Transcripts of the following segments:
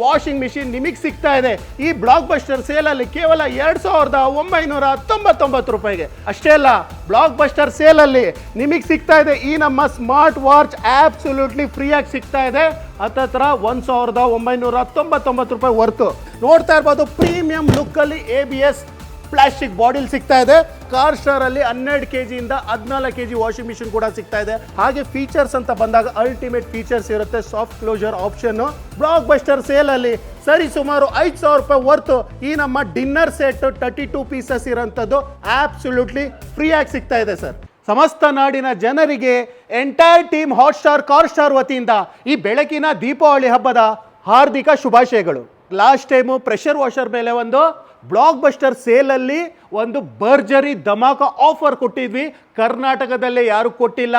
Washing machine ನಿಮಗೆ ಸಿಗ್ತಾ ಇದೆ. ಈ ಬ್ಲಾಕ್ ಬಸ್ಟರ್ ಸೇಲ್ ಅಲ್ಲಿ ಕೇವಲ ಎರಡ್ ಸಾವಿರದ ಒಂಬೈನೂರ ತೊಂಬತ್ತೊಂಬತ್ತು ರೂಪಾಯಿಗೆ. ಅಷ್ಟೇ ಅಲ್ಲ ಬ್ಲಾಕ್ ಬಸ್ಟರ್ ಸೇಲ್ ಅಲ್ಲಿ ನಿಮಗೆ ಸಿಗ್ತಾ ಇದೆ ಈ ನಮ್ಮ ಸ್ಮಾರ್ಟ್ ವಾಚ್ ಆ್ಯಬ್ಸಲ್ಯೂಟ್ಲಿ ಫ್ರೀಯಾಗಿ ಸಿಗ್ತಾ ಇದೆ. ಹತ್ತತ್ರ ಒಂದ್ ಸಾವಿರದ ಒಂಬೈನೂರ ತೊಂಬತ್ತೊಂಬತ್ತು ರೂಪಾಯಿ ವರ್ತು ನೋಡ್ತಾ ಇರ್ಬೋದು ಪ್ರೀಮಿಯಂ ಲುಕ್ ಅಲ್ಲಿ ಎ ಬಿ ಎಸ್ ಪ್ಲಾಸ್ಟಿಕ್ ಬಾಡಿಲ್ ಸಿಗ್ತಾ ಇದೆ. ಕಾರ್ ಸ್ಟಾರ್ ಅಲ್ಲಿ ಹನ್ನೆರಡು ಕೆ ಜಿಯಿಂದ ಹದಿನಾಲ್ಕು ಕೆ ಜಿ ವಾಷಿಂಗ್ ಮಿಷಿನ್ ಕೂಡ ಸಿಗ್ತಾ ಇದೆ. ಹಾಗೆ ಫೀಚರ್ಸ್ ಅಂತ ಬಂದಾಗ ಅಲ್ಟಿಮೇಟ್ ಫೀಚರ್ಸ್ ಇರುತ್ತೆ. Soft closer option blockbuster sale ಅಲ್ಲಿ ಸರಿ ಸುಮಾರು ಐದು ಸಾವಿರ ರೂಪಾಯಿ ವರ್ತು ಈ ನಮ್ಮ dinner set thirty two pieces ಇರೋಂಥದ್ದು absolutely free ಆಗಿ ಸಿಗ್ತಾ ಇದೆ ಸರ್. ಸಮಸ್ತ ನಾಡಿನ ಜನರಿಗೆ entire team Hot Star Car Star ವತಿಯಿಂದ ಈ ಬೆಳಕಿನ ದೀಪಾವಳಿ ಹಬ್ಬದ ಹಾರ್ದಿಕ ಶುಭಾಶಯಗಳು. ಲಾಸ್ಟ್ ಟೈಮು ಪ್ರೆಷರ್ ವಾಷರ್ ಮೇಲೆ ಒಂದು ಬ್ಲಾಕ್ ಬಸ್ಟರ್ ಸೇಲಲ್ಲಿ ಒಂದು ಭರ್ಜರಿ ಧಮಾಕ ಆಫರ್ ಕೊಟ್ಟಿದ್ವಿ. ಕರ್ನಾಟಕದಲ್ಲೇ ಯಾರು ಕೊಟ್ಟಿಲ್ಲ.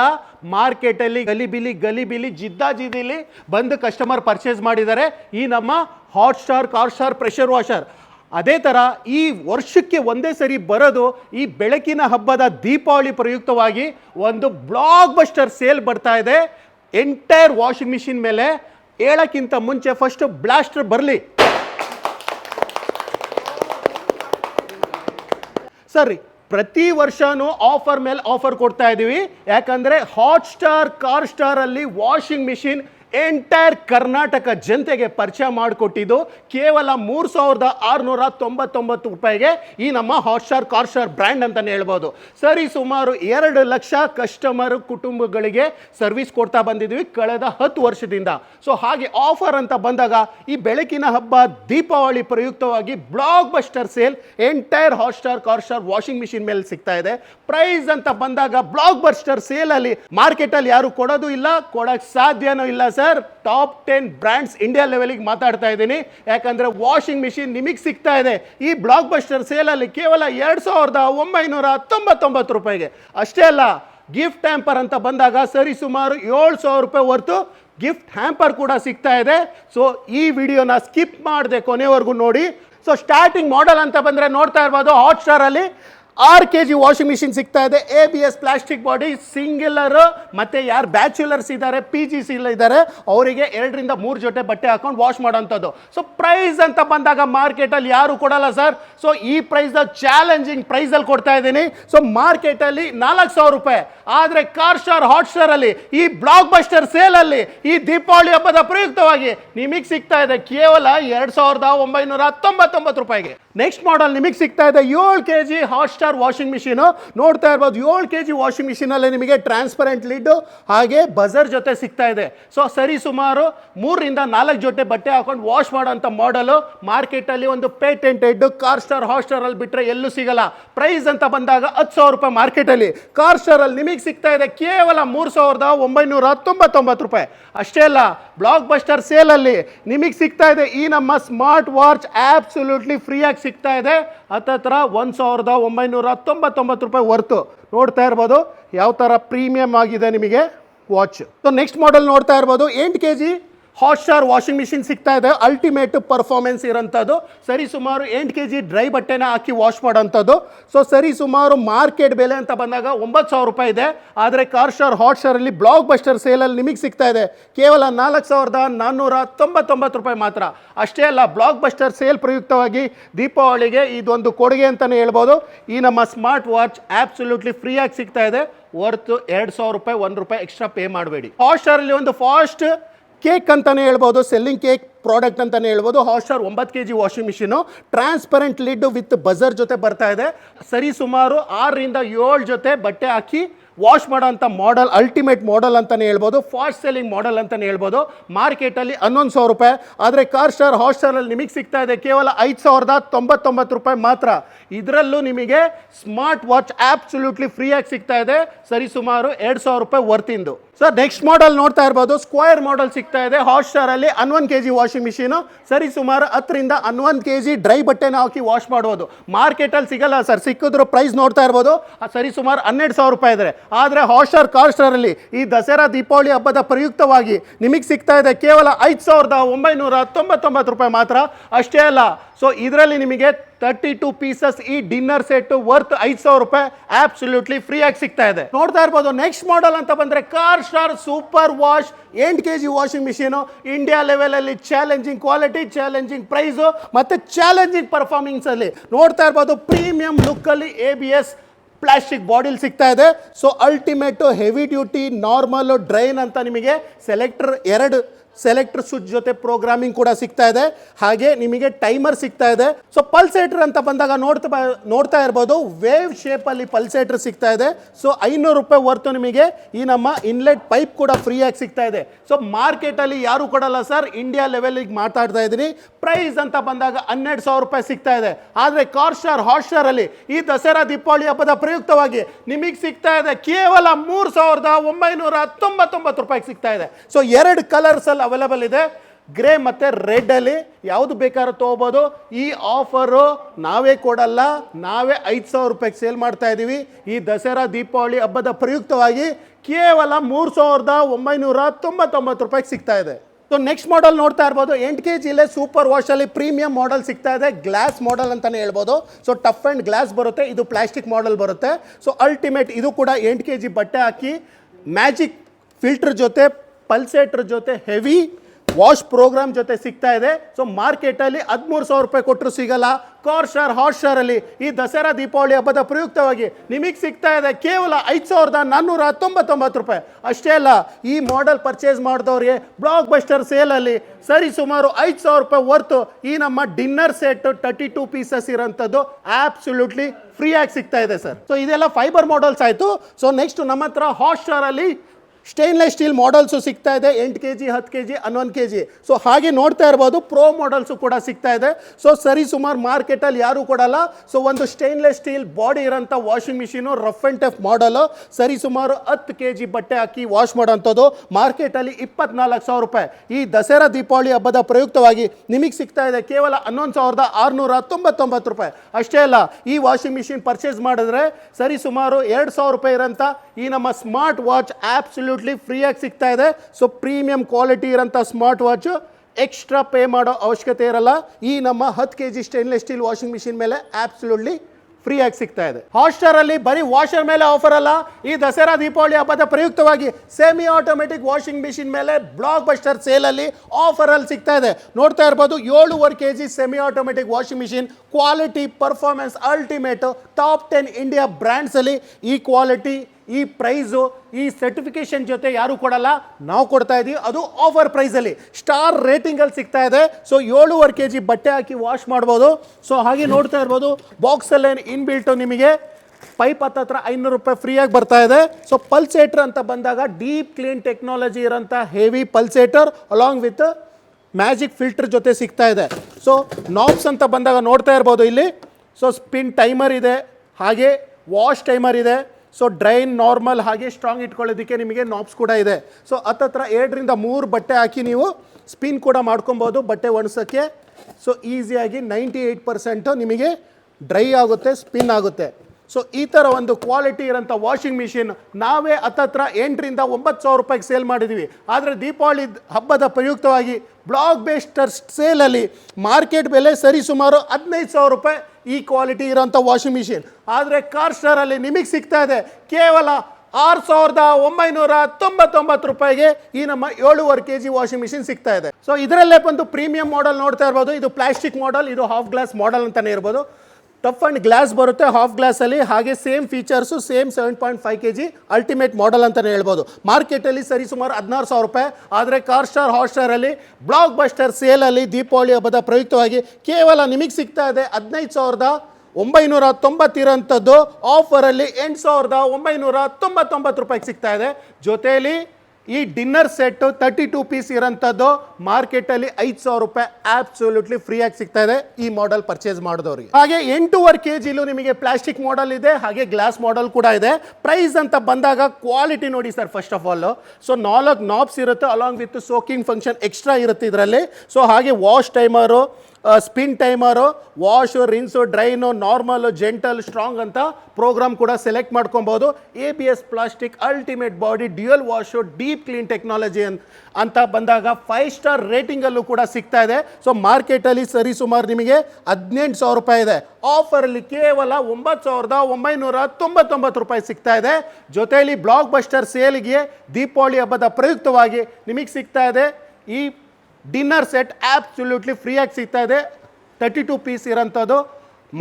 ಮಾರ್ಕೆಟಲ್ಲಿ ಗಲಿಬಿಲಿ ಗಲಿಬಿಲಿ ಜಿದ್ದಾಜಿದ್ದಿಲಿ ಬಂದು ಕಸ್ಟಮರ್ ಪರ್ಚೇಸ್ ಮಾಡಿದ್ದಾರೆ. ಈ ನಮ್ಮ Hot Star Car Star pressure washer ಅದೇ ಥರ ಈ ವರ್ಷಕ್ಕೆ ಒಂದೇ ಸರಿ ಬರೋದು ಈ ಬೆಳಕಿನ ಹಬ್ಬದ ದೀಪಾವಳಿ ಪ್ರಯುಕ್ತವಾಗಿ ಒಂದು ಬ್ಲಾಕ್ ಬಸ್ಟರ್ ಸೇಲ್ ಬರ್ತಾ ಇದೆ. ಎಂಟೈರ್ ವಾಷಿಂಗ್ ಮಿಷಿನ್ ಮೇಲೆ ಹೇಳಕ್ಕಿಂತ ಮುಂಚೆ ಫಸ್ಟ್ ಬ್ಲಾಸ್ಟರ್ ಬರಲಿ. ಸರಿ, ಪ್ರತಿ ವರ್ಷನೂ ಆಫರ್ ಮೇಲೆ ಆಫರ್ ಕೊಡ್ತಾ ಇದ್ದೀವಿ ಯಾಕಂದರೆ ಹಾಟ್ ಸ್ಟಾರ್ ಕಾರ್ ಸ್ಟಾರಲ್ಲಿ ವಾಷಿಂಗ್ ಮಿಷಿನ್ ಎಂಟೈರ್ ಕರ್ನಾಟಕ ಜನತೆಗೆ ಪರಿಚಯ ಮಾಡಿಕೊಟ್ಟಿದ್ದು ಕೇವಲ ಮೂರು ಸಾವಿರದ ಆರುನೂರ ತೊಂಬತ್ತೊಂಬತ್ತು ರೂಪಾಯಿಗೆ ಈ ನಮ್ಮ ಹಾಟ್ಸ್ಟಾರ್ ಕಾರ್ ಸ್ಟಾರ್ ಬ್ರ್ಯಾಂಡ್ ಅಂತಲೇ ಹೇಳ್ಬೋದು. ಸರಿ, ಸುಮಾರು ಎರಡು ಲಕ್ಷ ಕಸ್ಟಮರ್ ಕುಟುಂಬಗಳಿಗೆ ಸರ್ವಿಸ್ ಕೊಡ್ತಾ ಬಂದಿದ್ವಿ ಕಳೆದ ಹತ್ತು ವರ್ಷದಿಂದ. ಸೊ, ಹಾಗೆ ಆಫರ್ ಅಂತ ಬಂದಾಗ ಈ ಬೆಳಕಿನ ಹಬ್ಬ, Deepavali ಪ್ರಯುಕ್ತವಾಗಿ blockbuster sale entire Hotstar Car Star washing machine ಮೇಲೆ ಸಿಗ್ತಾ ಇದೆ. ಪ್ರೈಸ್ ಅಂತ ಬಂದಾಗ ಬ್ಲಾಕ್ ಬಸ್ಟರ್ ಸೇಲ್ ಅಲ್ಲಿ ಮಾರ್ಕೆಟ್ ಅಲ್ಲಿ ಯಾರು ಕೊಡೋದು ಇಲ್ಲ, ಕೊಡಕ್ ಸಾಧ್ಯನೂ ಇಲ್ಲ ಸರ್. ಟಾಪ್ ಟೆನ್ ಬ್ರ್ಯಾಂಡ್ಸ್ ಇಂಡಿಯಾ ಲೆವೆಲಿಗೆ ಮಾತಾಡ್ತಾ ಇದ್ದೀನಿ. ಯಾಕಂದರೆ ವಾಷಿಂಗ್ ಮಿಷಿನ್ ನಿಮಗೆ ಸಿಗ್ತಾ ಇದೆ. ಈ ಬ್ಲಾಕ್ ಬಸ್ಟರ್ ಸೇಲಲ್ಲಿ ಕೇವಲ ಎರಡು ಸಾವಿರದ ಒಂಬೈನೂರ ತೊಂಬತ್ತೊಂಬತ್ತು ರೂಪಾಯಿಗೆ. ಅಷ್ಟೇ ಅಲ್ಲ ಗಿಫ್ಟ್ ಹ್ಯಾಂಪರ್ ಅಂತ ಬಂದಾಗ ಸರಿ ಸುಮಾರು ಏಳು ಸಾವಿರ ರೂಪಾಯಿ ಹೊರತು ಗಿಫ್ಟ್ ಹ್ಯಾಂಪರ್ ಕೂಡ ಸಿಗ್ತಾ ಇದೆ. ಸೊ ಈ ವಿಡಿಯೋನ ಸ್ಕಿಪ್ ಮಾಡಿದೆ ಕೊನೆವರೆಗೂ ನೋಡಿ. ಸೊ ಸ್ಟಾರ್ಟಿಂಗ್ ಮಾಡೆಲ್ ಅಂತ ಬಂದರೆ ನೋಡ್ತಾ ಇರ್ಬೋದು ಹಾಟ್ ಸ್ಟಾರಲ್ಲಿ ಆರು ಕೆ ಜಿ ವಾಷಿಂಗ್ ಮಿಷಿನ್ ಸಿಗ್ತಾ ಇದೆ. A B S plastic body singular ಮತ್ತು ಯಾರು ಬ್ಯಾಚುಲರ್ಸ್ ಇದ್ದಾರೆ ಪಿ ಜಿ ಸಿ ಇದ್ದಾರೆ, ಅವರಿಗೆ ಎರಡರಿಂದ ಮೂರು ಜೊತೆ ಬಟ್ಟೆ ಹಾಕೊಂಡು ವಾಶ್ ಮಾಡೋಂಥದ್ದು. ಸೊ ಪ್ರೈಸ್ ಅಂತ ಬಂದಾಗ ಮಾರ್ಕೆಟಲ್ಲಿ ಯಾರು ಕೊಡಲ್ಲ ಸರ್ ಸೊ ಈ ಪ್ರೈಸ್ ಚಾಲೆಂಜಿಂಗ್ ಪ್ರೈಸಲ್ಲಿ ಕೊಡ್ತಾ ಇದ್ದೀನಿ. ಸೊ ಮಾರ್ಕೆಟಲ್ಲಿ ನಾಲ್ಕು ಸಾವಿರ ರೂಪಾಯಿ. ಆದರೆ ಕಾರ್ ಸ್ಟಾರ್ ಹಾಟ್ ಸ್ಟಾರಲ್ಲಿ ಈ ಬ್ಲಾಕ್ ಬಸ್ಟರ್ ಸೇಲಲ್ಲಿ ಈ ದೀಪಾವಳಿ ಹಬ್ಬದ ಪ್ರಯುಕ್ತವಾಗಿ ನಿಮಗೆ ಸಿಗ್ತಾ ಇದೆ ಕೇವಲ ಎರಡು ಸಾವಿರದ ಒಂಬೈನೂರ ತೊಂಬತ್ತೊಂಬತ್ತು ರೂಪಾಯಿಗೆ. ನೆಕ್ಸ್ಟ್ ಮಾಡೆಲ್ ನಿಮಗೆ ಸಿಗ್ತಾ ಇದೆ ಏಳು K G Hot Star washing machine ನೋಡ್ತಾ ಇರ್ಬೋದು. ಏಳು ಕೆ ಜಿ ವಾಷಿಂಗ್ ಮಿಷಿನಲ್ಲಿ ನಿಮಗೆ ಟ್ರಾನ್ಸ್ಪರೆಂಟ್ ಲಿಡ್ಡು ಹಾಗೆ ಬಜರ್ ಜೊತೆ ಸಿಗ್ತಾ ಇದೆ. ಸೊ ಸರಿ ಸುಮಾರು ಮೂರರಿಂದ ನಾಲ್ಕು ಜೊತೆ ಬಟ್ಟೆ ಹಾಕೊಂಡು ವಾಶ್ ಮಾಡೋಂಥ ಮಾಡಲು ಮಾರ್ಕೆಟಲ್ಲಿ ಒಂದು ಪೇಟೆಂಟೆಡ್ ಕಾರ್ ಸ್ಟಾರ್ ಹಾಟ್ ಸ್ಟಾರಲ್ಲಿ ಬಿಟ್ಟರೆ ಎಲ್ಲೂ ಸಿಗಲ್ಲ. ಪ್ರೈಸ್ ಅಂತ ಬಂದಾಗ ಹತ್ತು ಸಾವಿರ ರೂಪಾಯಿ ಮಾರ್ಕೆಟಲ್ಲಿ ಕಾರ್ ಸ್ಟಾರಲ್ಲಿ ನಿಮಗೆ ಸಿಗ್ತಾ ಇದೆ ಕೇವಲ ಮೂರು ಸಾವಿರದ ಒಂಬೈನೂರ ತೊಂಬತ್ತೊಂಬತ್ತು ರೂಪಾಯಿ. ಅಷ್ಟೇ ಅಲ್ಲ ಬ್ಲಾಕ್ ಬಸ್ಟರ್ ಸೇಲಲ್ಲಿ ನಿಮಗೆ ಸಿಗ್ತಾ ಇದೆ ಈ ನಮ್ಮ ಸ್ಮಾರ್ಟ್ ವಾಚ್ ಆ್ಯಬ್ಸೊಲ್ಯೂಟ್ಲಿ ಫ್ರೀಯಾಗಿ ಸಿಗ್ತಾ ಇದೆ. ಹತ್ತತ್ರ ಒಂದು ಸಾವಿರದ ಒಂಬೈನೂರ ತೊಂಬತ್ತೊಂಬತ್ತು ರೂಪಾಯಿ ವರ್ತು ನೋಡ್ತಾ ಇರ್ಬೋದು. ಯಾವ ಥರ ಪ್ರೀಮಿಯಮ್ ಆಗಿದೆ ನಿಮಗೆ? ವಾಚ್ ಸೊ ನೆಕ್ಸ್ಟ್ ಮಾಡೆಲ್ ನೋಡ್ತಾ ಇರ್ಬೋದು. ಎಂಟು K G hot star washing machine ಸಿಗ್ತಾ ಇದೆ. ಅಲ್ಟಿಮೇಟ್ ಪರ್ಫಾರ್ಮೆನ್ಸ್ ಇರೋಂಥದ್ದು. ಸರಿ, ಸುಮಾರು ಎಂಟು ಕೆ ಜಿ ಡ್ರೈ ಬಟ್ಟೆನ ಹಾಕಿ ವಾಶ್ ಮಾಡೋಂಥದ್ದು. ಸೊ ಸರಿ, ಸುಮಾರು ಮಾರ್ಕೆಟ್ ಬೆಲೆ ಅಂತ ಬಂದಾಗ ಒಂಬತ್ತು ಸಾವಿರ ರೂಪಾಯಿ ಇದೆ. ಆದರೆ ಕಾರ್ ಸ್ಟಾರ್ ಹಾಟ್ ಸ್ಟಾರಲ್ಲಿ ಬ್ಲಾಕ್ ಬಸ್ಟರ್ ಸೇಲಲ್ಲಿ ನಿಮಗೆ ಸಿಗ್ತಾ ಇದೆ. ಕೇವಲ ನಾಲ್ಕು ಸಾವಿರದ ನಾನ್ನೂರ ತೊಂಬತ್ತೊಂಬತ್ತು ರೂಪಾಯಿ ಮಾತ್ರ. ಅಷ್ಟೇ ಅಲ್ಲ ಬ್ಲಾಕ್ ಬಸ್ಟರ್ ಸೇಲ್ ಪ್ರಯುಕ್ತವಾಗಿ ದೀಪಾವಳಿಗೆ ಇದೊಂದು ಕೊಡುಗೆ ಅಂತಲೇ ಹೇಳ್ಬೋದು. ಈ ನಮ್ಮ ಸ್ಮಾರ್ಟ್ ವಾಚ್ ಆಬ್ಸಲ್ಯೂಟ್ಲಿ ಫ್ರೀಯಾಗಿ ಸಿಗ್ತಾ ಇದೆ. ವರ್ತ್ ಎರಡು ಸಾವಿರ ರೂಪಾಯಿ, ಒಂದು ರೂಪಾಯಿ ಎಕ್ಸ್ಟ್ರಾ ಪೇ ಮಾಡಬೇಡಿ. ಹಾಟ್ ಸ್ಟಾರಲ್ಲಿ ಒಂದು ಫಾಸ್ಟ್ ಕೇಕ್ ಅಂತಲೇ ಹೇಳ್ಬೋದು ಸೆಲ್ಲಿಂಗ್ ಕೇಕ್ ಪ್ರಾಡಕ್ಟ್ ಅಂತಲೇ ಹೇಳ್ಬೋದು. ಹಾಸ್ಟರ್ ಸ್ಟಾರ್ ಒಂಬತ್ತು K G washing machine transparent lid with buzzer ಜೊತೆ ಬರ್ತಾ ಇದೆ. ಸರಿ ಸುಮಾರು ಆರರಿಂದ ಏಳು ಜೊತೆ ಬಟ್ಟೆ ಹಾಕಿ ವಾಶ್ ಮಾಡೋಂಥ ಮಾಡೆಲ್ ಅಲ್ಟಿಮೇಟ್ ಮಾಡೆಲ್ ಅಂತಲೇ ಹೇಳ್ಬೋದು ಫಾಸ್ಟ್ ಸೆಲ್ಲಿಂಗ್ ಮಾಡೆಲ್ ಅಂತಲೇ ಹೇಳ್ಬೋದು. ಮಾರ್ಕೆಟಲ್ಲಿ ಹನ್ನೊಂದು ಸಾವಿರ ರೂಪಾಯಿ. ಆದರೆ ಕಾರ್ ಸ್ಟಾರ್ ಹಾಟ್ ಸ್ಟಾರಲ್ಲಿ ನಿಮಗೆ ಸಿಗ್ತಾ ಇದೆ, ಕೇವಲ ಐದು ಸಾವಿರದ ತೊಂಬತ್ತೊಂಬತ್ತು ರೂಪಾಯಿ ಮಾತ್ರ. ಇದರಲ್ಲೂ ನಿಮಗೆ ಸ್ಮಾರ್ಟ್ ವಾಚ್ ಆ್ಯಪ್ಸುಲ್ಯೂಟ್ಲಿ ಫ್ರೀಯಾಗಿ ಸಿಗ್ತಾ ಇದೆ. ಸರಿ, ಸುಮಾರು ಎರಡು ಸಾವಿರ ರೂಪಾಯಿ ವರ್ತಿಂದು ಸರ್ ನೆಕ್ಸ್ಟ್ ಮಾಡೆಲ್ ನೋಡ್ತಾ ಇರ್ಬೋದು. ಸ್ಕ್ವೇರ್ ಮಾಡೆಲ್ ಸಿಗ್ತಾ ಇದೆ. ಹಾಟ್ ಸ್ಟಾರಲ್ಲಿ ಹನ್ನೊಂದು ಕೆ ಜಿ ವಾಷಿಂಗ್ ಮಿಷಿನು ಸರಿ, ಸುಮಾರು ಹತ್ತರಿಂದ ಹನ್ನೊಂದು ಕೆ ಜಿ ಡ್ರೈ ಬಟ್ಟೆನ ಹಾಕಿ ವಾಶ್ ಮಾಡ್ಬೋದು. ಮಾರ್ಕೆಟಲ್ಲಿ ಸಿಗಲ್ಲ ಸರ್, ಸಿಕ್ಕಿದ್ರು ಪ್ರೈಸ್ ನೋಡ್ತಾ ಇರ್ಬೋದು. ಸರಿ, ಸುಮಾರು ಹನ್ನೆರಡು ಸಾವಿರ ರೂಪಾಯಿ ಇದ್ದಾರೆ ಆದರೆ ಹಾಟ್ಸ್ಟಾರ್ ಕಾರ್ ಸ್ಟಾರಲ್ಲಿ ಈ ದಸರಾ, ದೀಪಾವಳಿ ಹಬ್ಬದ ಪ್ರಯುಕ್ತವಾಗಿ ನಿಮಗೆ ಸಿಗ್ತಾ ಇದೆ ಕೇವಲ ಐದು ಸಾವಿರದ ಒಂಬೈನೂರ ತೊಂಬತ್ತೊಂಬತ್ತು ರೂಪಾಯಿ ಮಾತ್ರ. ಅಷ್ಟೇ ಅಲ್ಲ ಸೊ ಇದರಲ್ಲಿ ನಿಮಗೆ ತರ್ಟಿ ಟು ಪೀಸಸ್ ಈ ಡಿನ್ನರ್ ಸೆಟ್ ವರ್ತ್ ಐದು ಸಾವಿರ ರೂಪಾಯಿ ಆಬ್ಸಲ್ಯೂಟ್ಲಿ ಫ್ರೀ ಆಗಿ ಸಿಗ್ತಾ ಇದೆ. ನೋಡ್ತಾ ಇರ್ಬೋದು ನೆಕ್ಸ್ಟ್ ಮಾಡೆಲ್ ಅಂತ ಬಂದ್ರೆ ಕಾರ್ ಸ್ಟಾರ್ ಸೂಪರ್ ವಾಶ್ ಎಂಟು K G washing machine India ಲೆವೆಲಲ್ಲಿ ಚಾಲೆಂಜಿಂಗ್ ಕ್ವಾಲಿಟಿ ಚಾಲೆಂಜಿಂಗ್ ಪ್ರೈಸು ಮತ್ತು ಚಾಲೆಂಜಿಂಗ್ ಪರ್ಫಾರ್ಮೆನ್ಸ್ ಅಲ್ಲಿ. ನೋಡ್ತಾ ಇರ್ಬೋದು ಪ್ರೀಮಿಯಂ ಲುಕ್ಕಲ್ಲಿ ಎ ಬಿ ಎಸ್ ಪ್ಲಾಸ್ಟಿಕ್ ಬಾಡಿಲ್ ಸಿಗ್ತಾ ಇದೆ. So ultimate heavy duty normal drain ಅಂತ ನಿಮಗೆ ಸೆಲೆಕ್ಟರ್ ಎರಡು ಸೆಲೆಕ್ಟರ್ ಸ್ವಿಚ್ ಜೊತೆ ಪ್ರೋಗ್ರಾಮಿಂಗ್ ಕೂಡ ಸಿಗ್ತಾ ಇದೆ. ಹಾಗೆ ನಿಮಗೆ ಟೈಮರ್ ಸಿಗ್ತಾ ಇದೆ. ಸೊ ಪಲ್ಸೇಟರ್ ಅಂತ ಬಂದಾಗ ನೋಡ್ತಾ ನೋಡ್ತಾ ಇರ್ಬೋದು. ವೇವ್ ಶೇಪಲ್ಲಿ ಪಲ್ಸೇಟರ್ ಸಿಗ್ತಾ ಇದೆ. ಸೊ ಐನೂರು ರೂಪಾಯಿ ವರ್ತು ನಿಮಗೆ ಈ ನಮ್ಮ ಇನ್ಲೆಟ್ ಪೈಪ್ ಕೂಡ ಫ್ರೀಯಾಗಿ ಸಿಗ್ತಾ ಇದೆ. ಸೊ ಮಾರ್ಕೆಟಲ್ಲಿ ಯಾರು ಕೊಡಲ್ಲ ಸರ್ ಇಂಡಿಯಾ ಲೆವೆಲಿಗೆ ಮಾತಾಡ್ತಾ ಇದ್ದೀನಿ. ಪ್ರೈಸ್ ಅಂತ ಬಂದಾಗ ಹನ್ನೆರಡು ಸಾವಿರ ರೂಪಾಯಿ ಸಿಗ್ತಾ ಇದೆ. ಆದರೆ ಕಾರ್ ಸ್ಟಾರ್ ಹಾಟ್ ಸ್ಟಾರಲ್ಲಿ ಈ ದಸರಾ, ದೀಪಾವಳಿ ಹಬ್ಬದ ಪ್ರಯುಕ್ತವಾಗಿ ನಿಮಗೆ ಸಿಗ್ತಾ ಇದೆ ಕೇವಲ ಮೂರು ಸಾವಿರದ ಒಂಬೈನೂರ ತೊಂಬತ್ತೊಂಬತ್ತು ರೂಪಾಯಿಗೆ ಸಿಗ್ತಾ ಇದೆ. ಸೊ ಎರಡು ಕಲರ್ಸ್ ಅಲ್ಲಿ ಅವೈಲೇಬಲ್ ಇದೆ. ಗ್ರೇ ಮತ್ತು ರೆಡ್ಡಲ್ಲಿ ಯಾವುದು ಬೇಕಾದ್ರೂ ತೊಗೋಬೋದು. ಈ ಆಫರು ನಾವೇ ಕೊಡಲ್ಲ, ನಾವೇ ಐದು ಸಾವಿರ ರೂಪಾಯಿಗೆ ಸೇಲ್ ಮಾಡ್ತಾ ಇದ್ದೀವಿ. ಈ ದಸರಾ, ದೀಪಾವಳಿ ಹಬ್ಬದ ಪ್ರಯುಕ್ತವಾಗಿ ಕೇವಲ ಮೂರು ಸಾವಿರದ ಒಂಬೈನೂರ ತೊಂಬತ್ತೊಂಬತ್ತು ರೂಪಾಯಿಗೆ ಸಿಗ್ತಾ ಇದೆ. ಸೊ ನೆಕ್ಸ್ಟ್ ಮಾಡೆಲ್ ನೋಡ್ತಾ ಇರ್ಬೋದು. ಎಂಟು ಕೆ ಜಿಲೇ ಸೂಪರ್ ವಾಶಲ್ಲಿ ಪ್ರೀಮಿಯಂ ಮಾಡೆಲ್ ಸಿಗ್ತಾ ಇದೆ. ಗ್ಲಾಸ್ ಮಾಡೆಲ್ ಅಂತಲೇ ಹೇಳ್ಬೋದು. ಸೊ ಟಫ್ ಆ್ಯಂಡ್ ಗ್ಲಾಸ್ ಬರುತ್ತೆ. ಇದು ಪ್ಲಾಸ್ಟಿಕ್ ಮಾಡೆಲ್ ಬರುತ್ತೆ. ಸೊ ಅಲ್ಟಿಮೇಟ್ ಇದು ಕೂಡ ಎಂಟು ಕೆ ಜಿ ಬಟ್ಟೆ ಹಾಕಿ ಮ್ಯಾಜಿಕ್ ಫಿಲ್ಟರ್ ಜೊತೆ ಪಲ್ಸೇಟ್ರ್ ಜೊತೆ ಹೆವಿ ವಾಶ್ ಪ್ರೋಗ್ರಾಮ್ ಜೊತೆ ಸಿಗ್ತಾ ಇದೆ. ಸೊ ಮಾರ್ಕೆಟಲ್ಲಿ ಹದಿಮೂರು ಸಾವಿರ ರೂಪಾಯಿ ಕೊಟ್ಟರು ಸಿಗಲ್ಲ. ಕಾರ್ ಶಾರ್ ಹಾಟ್ ಶಾರಲ್ಲಿ ಈ ದಸರಾ, ದೀಪಾವಳಿ ಹಬ್ಬದ ಪ್ರಯುಕ್ತವಾಗಿ ನಿಮಗೆ ಸಿಗ್ತಾ ಇದೆ. ಕೇವಲ ಐದು ಸಾವಿರದ ನಾನ್ನೂರ ತೊಂಬತ್ತೊಂಬತ್ತು ರೂಪಾಯಿ. ಅಷ್ಟೇ ಅಲ್ಲ, ಈ ಮಾಡೆಲ್ ಪರ್ಚೇಸ್ ಮಾಡಿದವ್ರಿಗೆ ಬ್ಲಾಕ್ ಬಸ್ಟರ್ ಸೇಲಲ್ಲಿ ಸರಿ ಸುಮಾರು ಐದು ಸಾವಿರ ರೂಪಾಯಿ ಹೊರ್ತು ಈ ನಮ್ಮ dinner set thirty two pieces ಇರೋಂಥದ್ದು absolutely free ಆಗಿ ಸಿಗ್ತಾ ಇದೆ ಸರ್ ಸೊ ಇದೆಲ್ಲ ಫೈಬರ್ ಮಾಡಲ್ಸ್ ಆಯಿತು. ಸೊ ನೆಕ್ಸ್ಟ್ ನಮ್ಮ ಹತ್ರ ಹಾಟ್ ಸ್ಟಾರಲ್ಲಿ ಸ್ಟೇನ್ಲೆಸ್ ಸ್ಟೀಲ್ ಮಾಡಲ್ಸು ಸಿಗ್ತಾ ಇದೆ, ಎಂಟು ಕೆ ಜಿ ಹತ್ತು ಕೆ ಜಿ ಹನ್ನೊಂದು ಕೆ ಜಿ ಸೊ ಹಾಗೆ ನೋಡ್ತಾ ಇರ್ಬೋದು ಪ್ರೋ ಮಾಡಲ್ಸು ಕೂಡ ಸಿಗ್ತಾ ಇದೆ. ಸೊ ಸರಿ ಸುಮಾರು ಮಾರ್ಕೆಟಲ್ಲಿ ಯಾರೂ ಕೊಡಲ್ಲ. ಸೊ ಒಂದು ಸ್ಟೇನ್ಲೆಸ್ ಸ್ಟೀಲ್ ಬಾಡಿ ಇರೋಂಥ washing machine rough and tough ಮಾಡಲು ಸರಿ ಸುಮಾರು ಹತ್ತು ಕೆ ಜಿ ಬಟ್ಟೆ ಹಾಕಿ ವಾಶ್ ಮಾಡೋಂಥದ್ದು ಮಾರ್ಕೆಟಲ್ಲಿ ಇಪ್ಪತ್ನಾಲ್ಕು ಸಾವಿರ ರೂಪಾಯಿ. ಈ ದಸರಾ, ದೀಪಾವಳಿ ಹಬ್ಬದ ಪ್ರಯುಕ್ತವಾಗಿ ನಿಮಗೆ ಸಿಗ್ತಾ ಇದೆ ಕೇವಲ ಹನ್ನೊಂದು ಸಾವಿರದ ಆರುನೂರ ತೊಂಬತ್ತೊಂಬತ್ತು ರೂಪಾಯಿ. ಅಷ್ಟೇ ಅಲ್ಲ, ಈ ವಾಷಿಂಗ್ ಮಿಷಿನ್ ಪರ್ಚೇಸ್ ಮಾಡಿದ್ರೆ ಸರಿ ಸುಮಾರು ಎರಡು ಸಾವಿರ ರೂಪಾಯಿ ಇರೋಂಥ ಈ ನಮ್ಮ ಸ್ಮಾರ್ಟ್ ವಾಚ್ ಆಬ್ಸಲ್ಯೂಟ್ಲಿ ಫ್ರೀಯಾಗಿ ಸಿಗ್ತಾ ಇದೆ. ಸೊ ಪ್ರೀಮಿಯಂ ಕ್ವಾಲಿಟಿ ಇರೋಂಥ ಸ್ಮಾರ್ಟ್ ವಾಚು ಎಕ್ಸ್ಟ್ರಾ ಪೇ ಮಾಡೋ ಅವಶ್ಯಕತೆ ಇರಲ್ಲ. ಈ ನಮ್ಮ ಹತ್ತು K G stainless steel washing machine ಮೇಲೆ ಆಬ್ಸಲ್ಯೂಟ್ಲಿ ಫ್ರೀಯಾಗಿ ಸಿಗ್ತಾ ಇದೆ. ಹಾಟ್ಸ್ಟಾರ್ ಅಲ್ಲಿ ಬರೀ ವಾಷರ್ ಮೇಲೆ ಆಫರ್ ಅಲ್ಲ. ಈ ದಸರಾ, ದೀಪಾವಳಿ ಹಬ್ಬದ ಪ್ರಯುಕ್ತವಾಗಿ ಸೆಮಿ ಆಟೋಮೆಟಿಕ್ ವಾಷಿಂಗ್ ಮಿಷಿನ್ ಮೇಲೆ ಬ್ಲಾಕ್ ಬಸ್ಟರ್ ಸೇಲಲ್ಲಿ ಆಫರಲ್ಲಿ ಸಿಗ್ತಾ ಇದೆ. ನೋಡ್ತಾ ಇರ್ಬೋದು, ಏಳುವರೆ K G semi automatic washing machine quality performance ultimate top ten India ಬ್ರ್ಯಾಂಡ್ಸಲ್ಲಿ ಈ ಕ್ವಾಲಿಟಿ ಈ ಪ್ರೈಸು, ಈ ಸರ್ಟಿಫಿಕೇಶನ್ ಜೊತೆ ಯಾರು ಕೊಡಲ್ಲ. ನಾವು ಕೊಡ್ತಾ ಇದ್ದೀವಿ ಅದು ಆಫರ್ ಪ್ರೈಸಲ್ಲಿ ಸ್ಟಾರ್ ರೇಟಿಂಗಲ್ಲಿ ಸಿಗ್ತಾ ಇದೆ. ಸೊ ಏಳುವರೆ ಕೆ ಜಿ ಬಟ್ಟೆ ಹಾಕಿ ವಾಶ್ ಮಾಡ್ಬೋದು. ಸೊ ಹಾಗೆ ನೋಡ್ತಾ ಇರ್ಬೋದು. ಬಾಕ್ಸಲ್ಲೇ ಇನ್ಬಿಲ್ಟು ನಿಮಗೆ? ಪೈಪ್ ಹತ್ತತ್ರ ಐನೂರು ರೂಪಾಯಿ ಫ್ರೀಯಾಗಿ ಬರ್ತಾ ಇದೆ. ಸೊ ಪಲ್ಸೇಟರ್ ಅಂತ ಬಂದಾಗ ಡೀಪ್ ಕ್ಲೀನ್ ಟೆಕ್ನಾಲಜಿ ಇರೋಂಥ heavy pulsator along with magic filter ಜೊತೆ ಸಿಗ್ತಾ ಇದೆ. ಸೊ ನಾಬ್ಸ್ ಅಂತ ಬಂದಾಗ ನೋಡ್ತಾ ಇರ್ಬೋದು ಇಲ್ಲಿ. ಸೊ ಸ್ಪಿನ್ ಟೈಮರ್ ಇದೆ. ಹಾಗೆ ವಾಶ್ ಟೈಮರ್ ಇದೆ. ಸೊ ಡ್ರೈನ್ ನಾರ್ಮಲ್ ಹಾಗೆ ಸ್ಟ್ರಾಂಗ್ ಇಟ್ಕೊಳ್ಳೋದಕ್ಕೆ ನಿಮಗೆ ನಾಬ್ಸ್ ಕೂಡ ಇದೆ. ಸೊ ಹತ್ತತ್ರ ಎರಡರಿಂದ ಮೂರು ಬಟ್ಟೆ ಹಾಕಿ ನೀವು ಸ್ಪಿನ್ ಕೂಡ ಮಾಡ್ಕೊಬೋದು ಬಟ್ಟೆ ಒಣಸೋಕ್ಕೆ. ಸೊ ಈಸಿಯಾಗಿ ನೈಂಟಿ ಏಯ್ಟ್ ಪರ್ಸೆಂಟು ನಿಮಗೆ ಡ್ರೈ ಆಗುತ್ತೆ ಸ್ಪಿನ್ ಆಗುತ್ತೆ. ಸೊ ಈ ಥರ ಒಂದು ಕ್ವಾಲಿಟಿ ಇರೋಂಥ ವಾಷಿಂಗ್ ಮಿಷಿನ್ ನಾವೇ ಹತ್ತತ್ರ ಎಂಟರಿಂದ ಒಂಬತ್ತು ಸಾವಿರ ರೂಪಾಯಿಗೆ ಸೇಲ್ ಮಾಡಿದ್ದೀವಿ. ಆದರೆ ದೀಪಾವಳಿ ಹಬ್ಬದ ಪ್ರಯುಕ್ತವಾಗಿ ಬ್ಲಾಕ್ ಬೇಸ್ಟರ್ ಸೇಲಲ್ಲಿ ಮಾರ್ಕೆಟ್ ಬೆಲೆ ಸರಿ ಸುಮಾರು ಹದಿನೈದು ಸಾವಿರ ರೂಪಾಯಿ ಈ ಕ್ವಾಲಿಟಿ ಇರೋಂಥ ವಾಷಿಂಗ್ ಮಿಷಿನ್. ಆದರೆ ಕಾರ್ ಸ್ಟಾರಲ್ಲಿ ನಿಮಗೆ ಸಿಗ್ತಾ ಇದೆ ಕೇವಲ ಆರು ಸಾವಿರದ ಒಂಬೈನೂರ ತೊಂಬತ್ತೊಂಬತ್ತು ರೂಪಾಯಿಗೆ ಈ ನಮ್ಮ ಏಳುವರೆ ಕೆ ಜಿ ವಾಷಿಂಗ್ ಮಿಷಿನ್ ಸಿಗ್ತಾ ಇದೆ. ಸೊ ಇದರಲ್ಲೇ ಬಂದು ಪ್ರೀಮಿಯಂ ಮಾಡೆಲ್ ನೋಡ್ತಾ ಇರ್ಬೋದು. ಇದು ಪ್ಲಾಸ್ಟಿಕ್ ಮಾಡೆಲ್ ಇದು ಹಾಫ್ ಗ್ಲಾಸ್ ಮಾಡೆಲ್ ಅಂತಲೇ ಇರ್ಬೋದು. ಟಫ್ ಆ್ಯಂಡ್ ಗ್ಲಾಸ್ ಬರುತ್ತೆ ಹಾಫ್ ಗ್ಲಾಸಲ್ಲಿ ಹಾಗೆ same features same seven point five K G ultimate model ಅಂತಲೇ ಹೇಳ್ಬೋದು ಮಾರ್ಕೆಟಲ್ಲಿ ಸರಿ ಸುಮಾರು ಹದಿನಾರು ಸಾವಿರ ರೂಪಾಯಿ. ಆದರೆ ಕಾರ್ ಸ್ಟಾರ್ ಹಾಟ್ ಸ್ಟಾರಲ್ಲಿ ಬ್ಲಾಕ್ ಬಸ್ಟರ್ ಸೇಲಲ್ಲಿ ದೀಪಾವಳಿ ಹಬ್ಬದ ಪ್ರಯುಕ್ತವಾಗಿ ಕೇವಲ ನಿಮಗೆ ಸಿಗ್ತಾ ಇದೆ ಹದಿನೈದು ಸಾವಿರದ ಒಂಬೈನೂರ ತೊಂಬತ್ತಿರೋಂಥದ್ದು ಆಫರಲ್ಲಿ ಎಂಟು ಸಾವಿರದ ಒಂಬೈನೂರ ತೊಂಬತ್ತೊಂಬತ್ತು ರೂಪಾಯಿಗೆ ಸಿಗ್ತಾ ಇದೆ. ಜೊತೆಯಲ್ಲಿ ಈ dinner set thirty two piece ಇರೋಂಥದ್ದು ಮಾರ್ಕೆಟಲ್ಲಿ ಐದು ಸಾವಿರ ರೂಪಾಯಿ ಆಬ್ಸಲ್ಯೂಟ್ಲಿ ಫ್ರೀಯಾಗಿ ಸಿಗ್ತಾ ಇದೆ ಈ ಮಾಡೆಲ್ ಪರ್ಚೇಸ್ ಮಾಡಿದವ್ರಿಗೆ. ಹಾಗೆ ಎಂಟೂವರೆ ಕೆ ಜಿಲು ನಿಮಗೆ ಪ್ಲಾಸ್ಟಿಕ್ ಮಾಡೆಲ್ ಇದೆ, ಹಾಗೆ ಗ್ಲಾಸ್ ಮಾಡೆಲ್ ಕೂಡ ಇದೆ. ಪ್ರೈಸ್ ಅಂತ ಬಂದಾಗ ಕ್ವಾಲಿಟಿ ನೋಡಿ sir first of all so ನಾಲ್ಕು ನಾಬ್ಸ್ ಇರುತ್ತೆ along with soaking function extra ಇರುತ್ತೆ ಇದರಲ್ಲಿ. ಸೊ ಹಾಗೆ wash timer spin timer wash rinse drain normal gentle strong ಅಂತ ಪ್ರೋಗ್ರಾಮ್ ಕೂಡ ಸೆಲೆಕ್ಟ್ ಮಾಡ್ಕೊಬೋದು. A B S plastic ultimate body dual wash deep clean technology ಅಂತ ಬಂದಾಗ ಫೈವ್ ಸ್ಟಾರ್ ರೇಟಿಂಗಲ್ಲೂ ಕೂಡ ಸಿಗ್ತಾ ಇದೆ. ಸೊ ಮಾರ್ಕೆಟಲ್ಲಿ ಸರಿ ಸುಮಾರು ನಿಮಗೆ ಹದಿನೆಂಟು ಸಾವಿರ ರೂಪಾಯಿ ಇದೆ. ಆಫರಲ್ಲಿ ಕೇವಲ ಒಂಬತ್ತು ಸಾವಿರದ ಒಂಬೈನೂರ ತೊಂಬತ್ತೊಂಬತ್ತು ರೂಪಾಯಿ ಸಿಗ್ತಾ ಇದೆ. ಜೊತೆಯಲ್ಲಿ ಬ್ಲಾಕ್ ಬಸ್ಟರ್ ಸೇಲ್ಗೆ ದೀಪಾವಳಿ ಹಬ್ಬದ ಪ್ರಯುಕ್ತವಾಗಿ ನಿಮಗೆ ಸಿಗ್ತಾ ಇದೆ. ಈ ಡಿನ್ನರ್ ಸೆಟ್ ಆ್ಯಬ್ಸಲ್ಯೂಟ್ಲಿ ಫ್ರೀಯಾಗಿ ಸಿಗ್ತಾ ಇದೆ. ತರ್ಟಿ ಟು ಪೀಸ್ ಇರೋಂಥದ್ದು.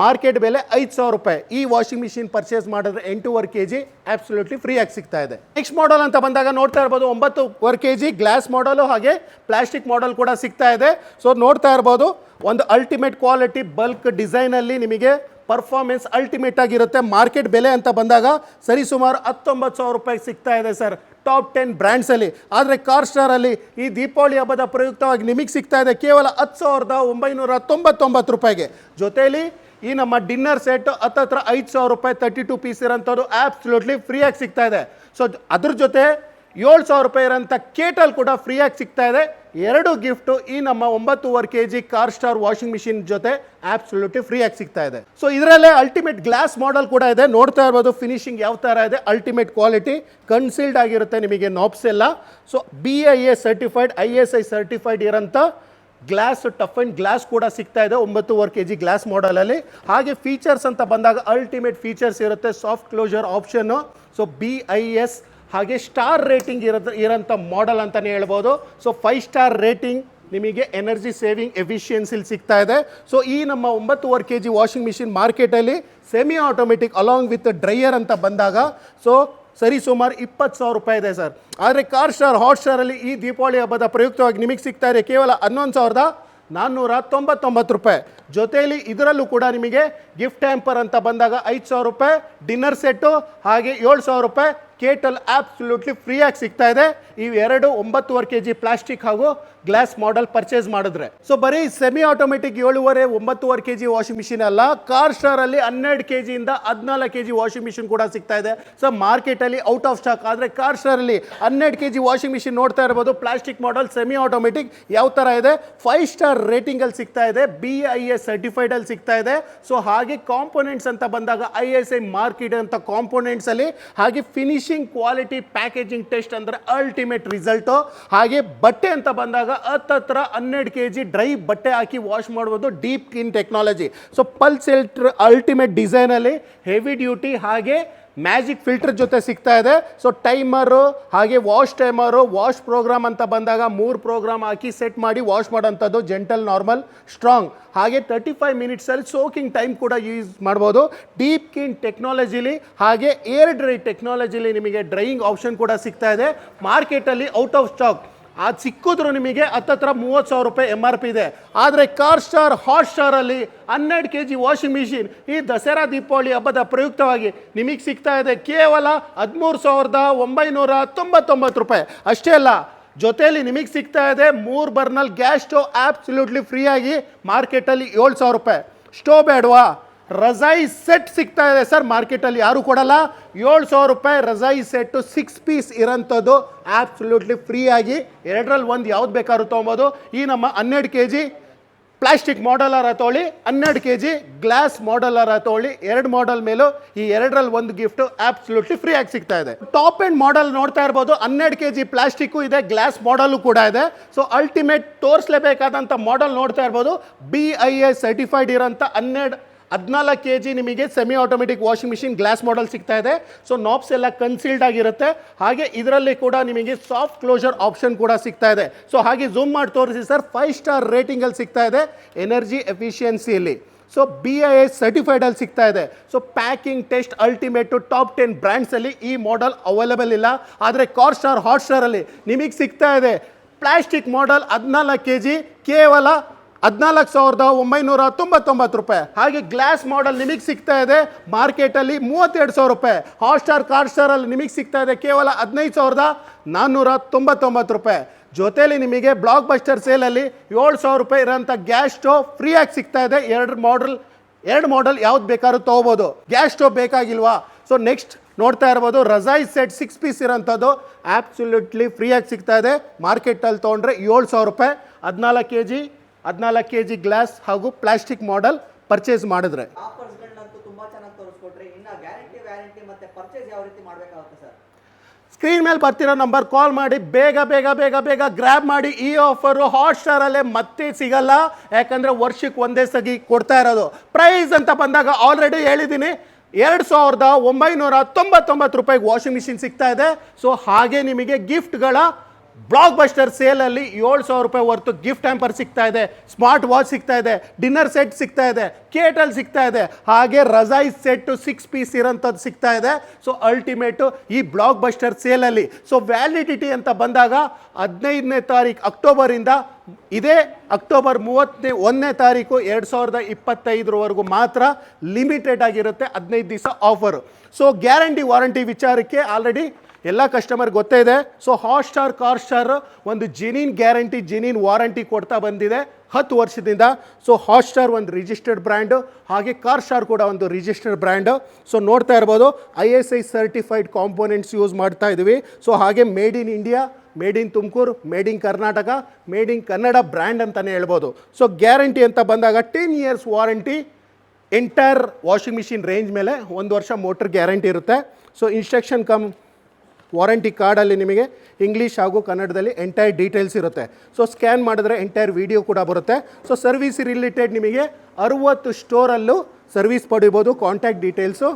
ಮಾರ್ಕೆಟ್ ಬೆಲೆ ಐದು ಸಾವಿರ ರೂಪಾಯಿ. ಈ ವಾಷಿಂಗ್ ಮಿಷಿನ್ ಪರ್ಚೇಸ್ ಮಾಡಿದ್ರೆ ಎಂಟೂವರೆ ಕೆ ಜಿ ಆಬ್ಸಲ್ಯೂಟ್ಲಿ ಫ್ರೀಯಾಗಿ ಸಿಗ್ತಾ ಇದೆ. ನೆಕ್ಸ್ಟ್ ಮಾಡಲ್ ಅಂತ ಬಂದಾಗ ನೋಡ್ತಾ ಇರ್ಬೋದು ಒಂಬತ್ತುವರೆ ಕೆ ಜಿ ಗ್ಲಾಸ್ ಮಾಡಲು ಹಾಗೆ ಪ್ಲಾಸ್ಟಿಕ್ ಮಾಡಲ್ ಕೂಡ ಸಿಗ್ತಾ ಇದೆ. ಸೊ ನೋಡ್ತಾ ಇರ್ಬೋದು, ಒಂದು ಅಲ್ಟಿಮೇಟ್ ಕ್ವಾಲಿಟಿ ಬಲ್ಕ್ ಡಿಸೈನಲ್ಲಿ ನಿಮಗೆ ಪರ್ಫಾರ್ಮೆನ್ಸ್ ಅಲ್ಟಿಮೇಟ್ ಆಗಿರುತ್ತೆ. ಮಾರ್ಕೆಟ್ ಬೆಲೆ ಅಂತ ಬಂದಾಗ ಸರಿ ಸುಮಾರು ಹತ್ತೊಂಬತ್ತು ಸಾವಿರ ರೂಪಾಯಿಗೆ ಸಿಗ್ತಾ ಇದೆ ಸರ್. ಟಾಪ್ ಟೆನ್ ಬ್ರ್ಯಾಂಡ್ಸಲ್ಲಿ ಆದರೆ ಕಾರ್ ಸ್ಟಾರಲ್ಲಿ ಈ ದೀಪಾವಳಿ ಹಬ್ಬದ ಪ್ರಯುಕ್ತವಾಗಿ ನಿಮಗೆ ಸಿಗ್ತಾ ಇದೆ ಕೇವಲ ಹತ್ತು ಸಾವಿರದ ಒಂಬೈನೂರ ತೊಂಬತ್ತೊಂಬತ್ತು ರೂಪಾಯಿಗೆ. ಜೊತೆಯಲ್ಲಿ ಈ ನಮ್ಮ ಡಿನ್ನರ್ ಸೆಟ್ ಹತ್ರ ಐದು ಸಾವಿರ ರೂಪಾಯಿ ತರ್ಟಿ ಟು ಪೀಸ್ ಇರೋಂಥದ್ದು ಆ್ಯಪ್ಸ್ಲೂಟ್ಲಿ ಫ್ರೀಯಾಗಿ ಸಿಗ್ತಾ ಇದೆ. ಸೊ ಅದ್ರ ಜೊತೆ ಏಳು ಸಾವಿರ ರೂಪಾಯಿ ಇರೋಂಥ ಕೇಟಲ್ ಕೂಡ ಫ್ರೀಯಾಗಿ ಸಿಗ್ತಾ ಇದೆ. ಎರಡು ಗಿಫ್ಟು ಈ ನಮ್ಮ ಒಂಬತ್ತೂವರೆ K G Car Star washing machine ಜೊತೆ ಆಬ್ಸಲ್ಯೂಟ್ಲಿ ಫ್ರೀಯಾಗಿ ಸಿಗ್ತಾ ಇದೆ. ಸೊ ಇದರಲ್ಲೇ ಅಲ್ಟಿಮೇಟ್ ಗ್ಲಾಸ್ ಮಾಡೆಲ್ ಕೂಡ ಇದೆ. ನೋಡ್ತಾ ಇರ್ಬೋದು ಫಿನಿಶಿಂಗ್ ಯಾವ ಥರ ಇದೆ ಅಲ್ಟಿಮೇಟ್ ಕ್ವಾಲಿಟಿ ಕನ್ಸೀಲ್ಡ್ ಆಗಿರುತ್ತೆ ನಿಮಗೆ ನಾಬ್ಸ್ ಎಲ್ಲ. So B I A certified I S I certified ಇರೋಂಥ ಗ್ಲಾಸ್ ಟಫ್ ಅಂಡ್ ಗ್ಲಾಸ್ ಕೂಡ ಸಿಗ್ತಾ ಇದೆ ಒಂಬತ್ತುವರೆ ಕೆ ಜಿ ಗ್ಲಾಸ್ ಮಾಡಲಲ್ಲಿ ಹಾಗೆ ಫೀಚರ್ಸ್ ಅಂತ ಬಂದಾಗ ಅಲ್ಟಿಮೇಟ್ ಫೀಚರ್ಸ್ ಇರುತ್ತೆ soft closer option so B I S ಹಾಗೆ ಸ್ಟಾರ್ ರೇಟಿಂಗ್ ಇರೋದು ಇರೋಂಥ ಮಾಡೆಲ್ ಅಂತಲೇ ಹೇಳ್ಬೋದು. ಸೊ ಫೈವ್ ಸ್ಟಾರ್ ರೇಟಿಂಗ್ ನಿಮಗೆ ಎನರ್ಜಿ ಸೇವಿಂಗ್ ಎಫಿಷಿಯನ್ಸಿಲಿ ಸಿಗ್ತಾ ಇದೆ. ಸೊ ಈ ನಮ್ಮ ಒಂಬತ್ತುವರೆ ಕೆ ಜಿ ವಾಷಿಂಗ್ ಮಿಷಿನ್ ಮಾರ್ಕೆಟಲ್ಲಿ semi automatic along with dryer ಅಂತ ಬಂದಾಗ ಸೊ ಸರಿ ಸುಮಾರು ಇಪ್ಪತ್ತು ಸಾವಿರ ರೂಪಾಯಿ ಇದೆ ಸರ್. ಆದರೆ ಕಾರ್ ಸ್ಟಾರ್ ಹಾಟ್ ಸ್ಟಾರಲ್ಲಿ ಈ ದೀಪಾವಳಿ ಹಬ್ಬದ ಪ್ರಯುಕ್ತವಾಗಿ ನಿಮಗೆ ಸಿಗ್ತಾ ಇದೆ ಕೇವಲ ಹನ್ನೊಂದು ಸಾವಿರದ ನಾನ್ನೂರ ತೊಂಬತ್ತೊಂಬತ್ತು ರೂಪಾಯಿ. ಜೊತೆಯಲ್ಲಿ ಇದರಲ್ಲೂ ಕೂಡ ನಿಮಗೆ ಗಿಫ್ಟ್ ಟ್ಯಾಂಪರ್ ಅಂತ ಬಂದಾಗ ಐದು ಸಾವಿರ ರೂಪಾಯಿ ಡಿನ್ನರ್ ಸೆಟ್ಟು ಹಾಗೆ ಏಳು ಸಾವಿರ ರೂಪಾಯಿ ಕೇಟಲ್ ಆಬ್ಸಲ್ಯೂಟ್ಲಿ ಫ್ರೀಯಾಗಿ ಸಿಗ್ತಾ ಇದೆ. ಇವೆರಡು ಒಂಬತ್ತುವರೆ ಕೆ ಜಿ ಪ್ಲಾಸ್ಟಿಕ್ ಹಾಗೂ ಗ್ಲಾಸ್ ಮಾಡೆಲ್ ಪರ್ಚೇಸ್ ಮಾಡಿದ್ರೆ. ಸೊ ಬರೀ ಸೆಮಿ ಆಟೋಮೆಟಿಕ್ ಏಳುವರೆ, ಒಂಬತ್ತುವರೆ ಕೆ ಜಿ ವಾಷಿಂಗ್ ಮಿಷಿನ್ ಅಲ್ಲ ಕಾರ್ ಸ್ಟಾರಲ್ಲಿ ಹನ್ನೆರಡು ಕೆ ಜಿಯಿಂದ ಹದಿನಾಲ್ಕು ಕೆ ಜಿ ವಾಷಿಂಗ್ ಮಿಷಿನ್ ಕೂಡ ಸಿಗ್ತಾ ಇದೆ. ಸೊ ಮಾರ್ಕೆಟಲ್ಲಿ ಔಟ್ ಆಫ್ ಸ್ಟಾಕ್ ಆದರೆ ಕಾರ್ ಸ್ಟಾರಲ್ಲಿ ಹನ್ನೆರಡು ಕೆ ಜಿ ವಾಷಿಂಗ್ ಮಿಷಿನ್ ನೋಡ್ತಾ ಇರ್ಬೋದು. ಪ್ಲಾಸ್ಟಿಕ್ ಮಾಡೆಲ್ ಸೆಮಿ ಆಟೋಮೆಟಿಕ್ ಯಾವ ಥರ ಇದೆ? ಫೈವ್ ಸ್ಟಾರ್ ರೇಟಿಂಗಲ್ಲಿ ಸಿಗ್ತಾ ಇದೆ. ಬಿ ಐ ಎಸ್ ಸರ್ಟಿಫೈಡಲ್ಲಿ ಸಿಗ್ತಾ ಇದೆ. ಸೊ ಹಾಗೆ ಕಾಂಪೊನೆಂಟ್ಸ್ ಅಂತ ಬಂದಾಗ ಐ ಎಸ್ ಐ ಮಾರ್ಕೆಟ್ ಅಂತ ಕಾಂಪೋನೆಂಟ್ಸಲ್ಲಿ ಹಾಗೆ ಫಿನಿಶಿಂಗ್ ಕ್ವಾಲಿಟಿ ಪ್ಯಾಕೇಜಿಂಗ್ ಟೆಸ್ಟ್ ಅಂದರೆ ಅಲ್ಟಿಮೇಟ್ ರಿಸಲ್ಟು ಹಾಗೆ ಬಟ್ಟೆ ಅಂತ ಬಂದಾಗ ಹತ್ತತ್ರ ಹನ್ನೆರಡು ಕೆ ಜಿ ಡ್ರೈ ಬಟ್ಟೆ ಹಾಕಿ ವಾಶ್ ಮಾಡ್ಬೋದು deep clean technology so pulse ಎಲ್ಟ್ರ್ ultimate ಡಿಸೈನಲ್ಲಿ ಹೆವಿ ಡ್ಯೂಟಿ ಹಾಗೆ ಮ್ಯಾಜಿಕ್ ಫಿಲ್ಟರ್ ಜೊತೆ ಸಿಗ್ತಾ ಇದೆ. ಸೊ ಟೈಮರು ಹಾಗೆ ವಾಶ್ ಟೈಮರು ವಾಶ್ ಪ್ರೋಗ್ರಾಮ್ ಅಂತ ಬಂದಾಗ ಮೂರು ಪ್ರೋಗ್ರಾಮ್ ಹಾಕಿ ಸೆಟ್ ಮಾಡಿ ವಾಶ್ ಮಾಡೋಂಥದ್ದು ಜೆಂಟಲ್ ನಾರ್ಮಲ್ ಸ್ಟ್ರಾಂಗ್ ಹಾಗೆ ತರ್ಟಿ ಫೈವ್ ಮಿನಿಟ್ಸಲ್ಲಿ ಸೋಕಿಂಗ್ ಟೈಮ್ ಕೂಡ ಯೂಸ್ ಮಾಡ್ಬೋದು. ಡೀಪ್ ಕಿನ್ ಟೆಕ್ನಾಲಜಿಲಿ ಹಾಗೆ ಏರ್ ಡ್ರೈ ಟೆಕ್ನಾಲಜಿಲಿ ನಿಮಗೆ ಡ್ರೈಯಿಂಗ್ ಆಪ್ಷನ್ ಕೂಡ ಸಿಗ್ತಾ ಇದೆ. ಮಾರ್ಕೆಟಲ್ಲಿ ಔಟ್ ಆಫ್ ಸ್ಟಾಕ್ ಅದು ಸಿಕ್ಕಿದ್ರು ನಿಮಗೆ ಹತ್ತತ್ರ ಮೂವತ್ತು ಸಾವಿರ ರೂಪಾಯಿ ಎಂ ಆರ್ ಪಿ ಇದೆ. ಆದರೆ ಕಾರ್ ಸ್ಟಾರ್ ಹಾಟ್ ಸ್ಟಾರಲ್ಲಿ ಹನ್ನೆರಡು ಕೆ ಜಿ ವಾಷಿಂಗ್ ಮಿಷಿನ್ ಈ ದಸರಾ, ದೀಪಾವಳಿ ಹಬ್ಬದ ಪ್ರಯುಕ್ತವಾಗಿ ನಿಮಗೆ ಸಿಗ್ತಾ ಇದೆ ಕೇವಲ ಹದಿಮೂರು ಸಾವಿರದ ಒಂಬೈನೂರ ತೊಂಬತ್ತೊಂಬತ್ತು ರೂಪಾಯಿ. ಅಷ್ಟೇ ಅಲ್ಲ ಜೊತೆಯಲ್ಲಿ ನಿಮಗೆ ಸಿಗ್ತಾ ಇದೆ ಮೂರು ಬರ್ನಲ್ ಗ್ಯಾಸ್ ಸ್ಟೋವ್ ಆ್ಯಬ್ಸಲ್ಯೂಟ್ಲಿ ಫ್ರೀಯಾಗಿ ಮಾರ್ಕೆಟಲ್ಲಿ ಏಳು ಸಾವಿರ ರೂಪಾಯಿ. ಸ್ಟೋವ್ ಬೇಡವಾ? ರಜಾಯಿ ಸೆಟ್ ಸಿಗ್ತಾ ಇದೆ ಸರ್ ಮಾರ್ಕೆಟಲ್ಲಿ ಯಾರು ಕೊಡಲ್ಲ. ಏಳು ಸಾವಿರ ರೂಪಾಯಿ ರಜಾಯಿ ಸೆಟ್ಟು ಸಿಕ್ಸ್ ಪೀಸ್ ಇರೋಂಥದ್ದು ಫ್ರೀ ಆಗಿ. ಎರಡರಲ್ಲಿ ಒಂದು ಯಾವ್ದು ಬೇಕಾದ್ರೂ ತೊಗೊಬೋದು. ಈ ನಮ್ಮ ಹನ್ನೆರಡು ಕೆ ಜಿ ಪ್ಲಾಸ್ಟಿಕ್ ಮಾಡಲರ ತೊಗೊಳ್ಳಿ, ಹನ್ನೆರಡು ಕೆ ಜಿ ಗ್ಲಾಸ್ ಮಾಡಲರ ತೊಗೊಳ್ಳಿ, ಎರಡು ಮಾಡಲ್ ಮೇಲೂ ಈ ಎರಡರಲ್ಲಿ ಒಂದು ಗಿಫ್ಟ್ ಆಬ್ಸಲ್ಯೂಟ್ಲಿ ಫ್ರೀ ಆಗಿ ಸಿಗ್ತಾ ಇದೆ. ಟಾಪ್ ಎಂಡ್ ಮಾಡಲ್ ನೋಡ್ತಾ ಇರ್ಬೋದು, ಹನ್ನೆರಡು ಕೆ ಜಿ ಪ್ಲಾಸ್ಟಿಕ್ಕು ಇದೆ ಗ್ಲಾಸ್ ಮಾಡಲು ಕೂಡ ಇದೆ. ಸೊ ಅಲ್ಟಿಮೇಟ್ ತೋರಿಸಲೇಬೇಕಾದಂಥ ಮಾಡಲ್ ನೋಡ್ತಾ ಇರ್ಬೋದು. ಬಿ ಐ ಎ ಸರ್ಟಿಫೈಡ್ ಇರೋಂಥ ಹನ್ನೆರಡು ಹದಿನಾಲ್ಕು ಕೆ ಜಿ ನಿಮಗೆ semi automatic washing machine glass model ಸಿಗ್ತಾ ಇದೆ. ಸೊ ನಾಬ್ಸ್ ಎಲ್ಲ ಕನ್ಸೀಲ್ಡ್ ಆಗಿರುತ್ತೆ. ಹಾಗೆ ಇದರಲ್ಲಿ ಕೂಡ ನಿಮಗೆ ಸಾಫ್ಟ್ ಕ್ಲೋಸರ್ ಆಪ್ಷನ್ ಕೂಡ ಸಿಗ್ತಾ ಇದೆ. ಸೊ ಹಾಗೆ ಝೂಮ್ ಮಾಡಿ ತೋರಿಸಿ ಸರ್ ಫೈವ್ ಸ್ಟಾರ್ ರೇಟಿಂಗಲ್ಲಿ ಸಿಗ್ತಾ ಇದೆ ಎನರ್ಜಿ ಎಫಿಷಿಯನ್ಸಿಯಲ್ಲಿ ಸೊ ಬಿ ಐ ಎಸ್ ಸರ್ಟಿಫೈಡಲ್ಲಿ ಸಿಗ್ತಾ ಇದೆ. So packing test ultimate top ten ಬ್ರ್ಯಾಂಡ್ಸಲ್ಲಿ ಈ ಮಾಡೆಲ್ ಅವೈಲೇಬಲ್ ಇಲ್ಲ. ಆದರೆ ಕಾರ್ ಸ್ಟಾರ್ ಹಾಟ್ ಸ್ಟಾರಲ್ಲಿ ನಿಮಗೆ ಸಿಗ್ತಾ ಇದೆ. ಪ್ಲಾಸ್ಟಿಕ್ ಮಾಡೆಲ್ ಹದಿನಾಲ್ಕು ಕೆ ಜಿ ಕೇವಲ ಹದಿನಾಲ್ಕು ಸಾವಿರದ ಒಂಬೈನೂರ ತೊಂಬತ್ತೊಂಬತ್ತು ರೂಪಾಯಿ. ಹಾಗೆ ಗ್ಲಾಸ್ ಮಾಡಲ್ ನಿಮಗೆ ಸಿಗ್ತಾ ಇದೆ. ಮಾರ್ಕೆಟಲ್ಲಿ ಮೂವತ್ತೆರಡು ಸಾವಿರ ರೂಪಾಯಿ. ಹಾಟ್ ಸ್ಟಾರ್ ಕಾರ್ ಸ್ಟಾರಲ್ಲಿ ನಿಮಗೆ ಸಿಗ್ತಾ ಇದೆ. ಕೇವಲ ಹದಿನೈದು ಸಾವಿರದ ನಾನ್ನೂರ ತೊಂಬತ್ತೊಂಬತ್ತು ರೂಪಾಯಿ. ಜೊತೆಯಲ್ಲಿ ನಿಮಗೆ ಬ್ಲಾಕ್ ಬಸ್ಟರ್ ಸೇಲಲ್ಲಿ ಏಳು ಸಾವಿರ ರೂಪಾಯಿ ಇರೋಂಥ ಗ್ಯಾಸ್ ಸ್ಟೋವ್ ಫ್ರೀಯಾಗಿ ಸಿಗ್ತಾ ಇದೆ. ಎರಡು ಮಾಡಲ್ ಎರಡು ಮಾಡಲ್ ಯಾವ್ದು ಬೇಕಾದ್ರೂ ತೊಗೋಬೋದು. ಗ್ಯಾಸ್ ಸ್ಟೋವ್ ಬೇಕಾಗಿಲ್ವಾ? ಸೊ ನೆಕ್ಸ್ಟ್ ನೋಡ್ತಾ ಇರ್ಬೋದು. ರಜಾಯಿ ಸೆಟ್ ಸಿಕ್ಸ್ ಪೀಸ್ ಇರೋಂಥದ್ದು ಆ್ಯಪ್ಸುಲ್ಯೂಟ್ಲಿ ಫ್ರೀಯಾಗಿ ಸಿಗ್ತಾ ಇದೆ. ಮಾರ್ಕೆಟಲ್ಲಿ ತೊಗೊಂಡ್ರೆ ಏಳು ಸಾವಿರ ರೂಪಾಯಿ. ಹದಿನಾಲ್ಕು ಕೆ ಜಿ ಹದಿನಾಲ್ಕು ಕೆ ಜಿ ಗ್ಲಾಸ್ ಹಾಗೂ ಪ್ಲಾಸ್ಟಿಕ್ ಮಾಡೆಲ್ ಪರ್ಚೇಸ್ ಮಾಡಿದ್ರೆ. ಆಫರ್ಸ್ಗಳನ್ನಂತೂ ತುಂಬಾ ಚೆನ್ನಾಗಿ ತೋರಿಸ್ಕೊಟ್ರಿ ಇನ್ನ ಗ್ಯಾರಂಟಿ ವ್ಯಾರಂಟಿ ಮತ್ತೆ ಪರ್ಚೇಸ್ ಯಾವ ರೀತಿ ಮಾಡ್ಬೇಕಾಗುತ್ತೆ ಸರ್? ಸ್ಕ್ರೀನ್ ಮೇಲೆ ಬರ್ತಿರೋ ನಂಬರ್ ಕಾಲ್ ಮಾಡಿ ಬೇಗ ಬೇಗ ಬೇಗ ಬೇಗ ಗ್ರ್ಯಾಬ್ ಮಾಡಿ. ಈ ಆಫರು ಹಾಟ್ ಸ್ಟಾರಲ್ಲೇ ಮತ್ತೆ ಸಿಗಲ್ಲ. ಯಾಕಂದರೆ ವರ್ಷಕ್ಕೆ ಒಂದೇ ಸಗಿ ಕೊಡ್ತಾ ಇರೋದು. ಪ್ರೈಸ್ ಅಂತ ಬಂದಾಗ ಆಲ್ರೆಡಿ ಹೇಳಿದ್ದೀನಿ ಎರಡು ಸಾವಿರದ ಒಂಬೈನೂರ ತೊಂಬತ್ತೊಂಬತ್ತು ರೂಪಾಯಿಗೆ ವಾಷಿಂಗ್ ಮಿಷಿನ್ ಸಿಗ್ತಾ ಇದೆ. ಸೊ ಹಾಗೆ ನಿಮಗೆ ಗಿಫ್ಟ್ಗಳ ಬ್ಲಾಕ್ ಬಸ್ಟರ್ ಸೇಲಲ್ಲಿ ಏಳು ಸಾವಿರ ರೂಪಾಯಿ ಹೊರತು ಗಿಫ್ಟ್ ಹ್ಯಾಂಪರ್ ಸಿಗ್ತಾ ಇದೆ ಸ್ಮಾರ್ಟ್ ವಾಚ್ ಸಿಗ್ತಾ ಇದೆ ಡಿನ್ನರ್ ಸೆಟ್ ಸಿಗ್ತಾ ಇದೆ ಕೇಟಲ್ ಸಿಗ್ತಾ ಇದೆ. ಹಾಗೆ ರಜಾಯಿ ಸೆಟ್ಟು ಸಿಕ್ಸ್ ಪೀಸ್ ಇರೋಂಥದ್ದು ಸಿಗ್ತಾ ಇದೆ. ಸೊ ಅಲ್ಟಿಮೇಟು ಈ ಬ್ಲಾಕ್ ಬಸ್ಟರ್ ಸೇಲಲ್ಲಿ ಸೊ ವ್ಯಾಲಿಡಿಟಿ ಅಂತ ಬಂದಾಗ ಹದಿನೈದನೇ ತಾರೀಕು ಅಕ್ಟೋಬರಿಂದ ಇದೇ ಅಕ್ಟೋಬರ್ ಮೂವತ್ತನೇ, ಒಂದನೇ ತಾರೀಕು ಎರಡು ಸಾವಿರದ ಇಪ್ಪತ್ತೈದರವರೆಗೂ ಮಾತ್ರ ಲಿಮಿಟೆಡ್ ಆಗಿರುತ್ತೆ ಹದಿನೈದು ದಿವಸ ಆಫರು ಸೊ ಗ್ಯಾರಂಟಿ ವಾರಂಟಿ ವಿಚಾರಕ್ಕೆ ಆಲ್ರೆಡಿ ಎಲ್ಲ ಕಸ್ಟಮರ್ ಗೊತ್ತೇ ಇದೆ. So Hot Star Car Star ಒಂದು ಜೆನಿನ್ ಗ್ಯಾರಂಟಿ ಜೆನಿನ್ ವಾರಂಟಿ ಕೊಡ್ತಾ ಬಂದಿದೆ ಹತ್ತು ವರ್ಷದಿಂದ. ಸೊ ಹಾಟ್ ಸ್ಟಾರ್ ಒಂದು ರಿಜಿಸ್ಟರ್ಡ್ ಬ್ರ್ಯಾಂಡು ಹಾಗೆ ಕಾರ್ ಸ್ಟಾರ್ ಕೂಡ ಒಂದು ರಿಜಿಸ್ಟರ್ಡ್ ಬ್ರ್ಯಾಂಡು ಸೊ ನೋಡ್ತಾ ಇರ್ಬೋದು I S I certified components use ಮಾಡ್ತಾ ಇದ್ದೀವಿ ಸೊ ಹಾಗೆ made in India made in Tumakuru made in Karnataka made in Kannada brand ಅಂತಲೇ ಹೇಳ್ಬೋದು. ಸೊ ಗ್ಯಾರಂಟಿ ಅಂತ ಬಂದಾಗ ten years warranty entire washing machine range ಮೇಲೆ ಒಂದು ವರ್ಷ ಮೋಟ್ರ್ ಗ್ಯಾರಂಟಿ ಇರುತ್ತೆ. ಸೊ ಇನ್ಸ್ಟ್ರಕ್ಷನ್ ಕಮ್ ವಾರಂಟಿ ಕಾರ್ಡಲ್ಲಿ ನಿಮಗೆ ಇಂಗ್ಲೀಷ್ ಹಾಗೂ ಕನ್ನಡದಲ್ಲಿ ಎಂಟೈರ್ ಡೀಟೇಲ್ಸ್ ಇರುತ್ತೆ. ಸೊ ಸ್ಕ್ಯಾನ್ ಮಾಡಿದ್ರೆ ಎಂಟೈರ್ ವಿಡಿಯೋ ಕೂಡ ಬರುತ್ತೆ. ಸೊ ಸರ್ವಿಸ್ ರಿಲೇಟೆಡ್ ನಿಮಗೆ ಅರುವತ್ತು ಸ್ಟೋರಲ್ಲೂ ಸರ್ವಿಸ್ ಪಡಿಬೋದು. Contact details